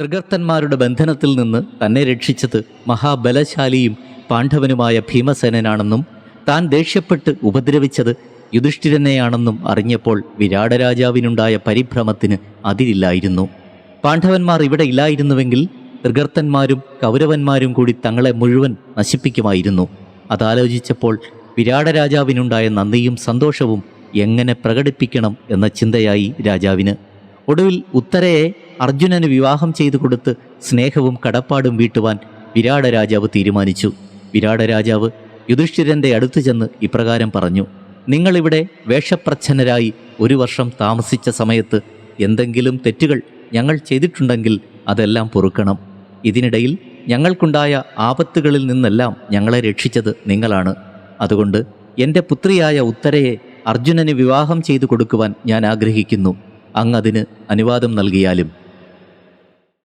തൃഗർത്തന്മാരുടെ ബന്ധനത്തിൽ നിന്ന് തന്നെ രക്ഷിച്ചത് മഹാബലശാലിയും പാണ്ഡവനുമായ ഭീമസേനനാണെന്നും താൻ ദേഷ്യപ്പെട്ട് ഉപദ്രവിച്ചത് യുധിഷ്ഠിരനെയാണെന്നും അറിഞ്ഞപ്പോൾ വിരാടരാജാവിനുണ്ടായ പരിഭ്രമത്തിന് അതിരില്ലായിരുന്നു. പാണ്ഡവന്മാർ ഇവിടെ ഇല്ലായിരുന്നുവെങ്കിൽ തൃഗർത്തന്മാരും കൗരവന്മാരും കൂടി തങ്ങളെ മുഴുവൻ നശിപ്പിക്കുമായിരുന്നു. അതാലോചിച്ചപ്പോൾ വിരാടരാജാവിനുണ്ടായ നന്ദിയും സന്തോഷവും എങ്ങനെ പ്രകടിപ്പിക്കണം എന്ന ചിന്തയായി രാജാവിന്. ഒടുവിൽ ഉത്തരയെ അർജുനന് വിവാഹം ചെയ്തു കൊടുത്ത് സ്നേഹവും കടപ്പാടും വീട്ടുവാൻ വിരാടരാജാവ് തീരുമാനിച്ചു. വിരാടരാജാവ് യുധിഷ്ഠിരന്റെ അടുത്തു ചെന്ന് ഇപ്രകാരം പറഞ്ഞു നിങ്ങളിവിടെ വേഷപ്രച്ഛന്നരായി ഒരു വർഷം താമസിച്ച സമയത്ത് എന്തെങ്കിലും തെറ്റുകൾ ഞങ്ങൾ ചെയ്തിട്ടുണ്ടെങ്കിൽ അതെല്ലാം പൊറുക്കണം. ഇതിനിടയിൽ ഞങ്ങൾക്കുണ്ടായ ആപത്തുകളിൽ നിന്നെല്ലാം ഞങ്ങളെ രക്ഷിച്ചത് നിങ്ങളാണ്. അതുകൊണ്ട് എന്റെ പുത്രിയായ ഉത്തരയെ അർജുനന് വിവാഹം ചെയ്തു കൊടുക്കുവാൻ ഞാൻ ആഗ്രഹിക്കുന്നു. അങ്ങതിന് അനുവാദം നൽകിയാലും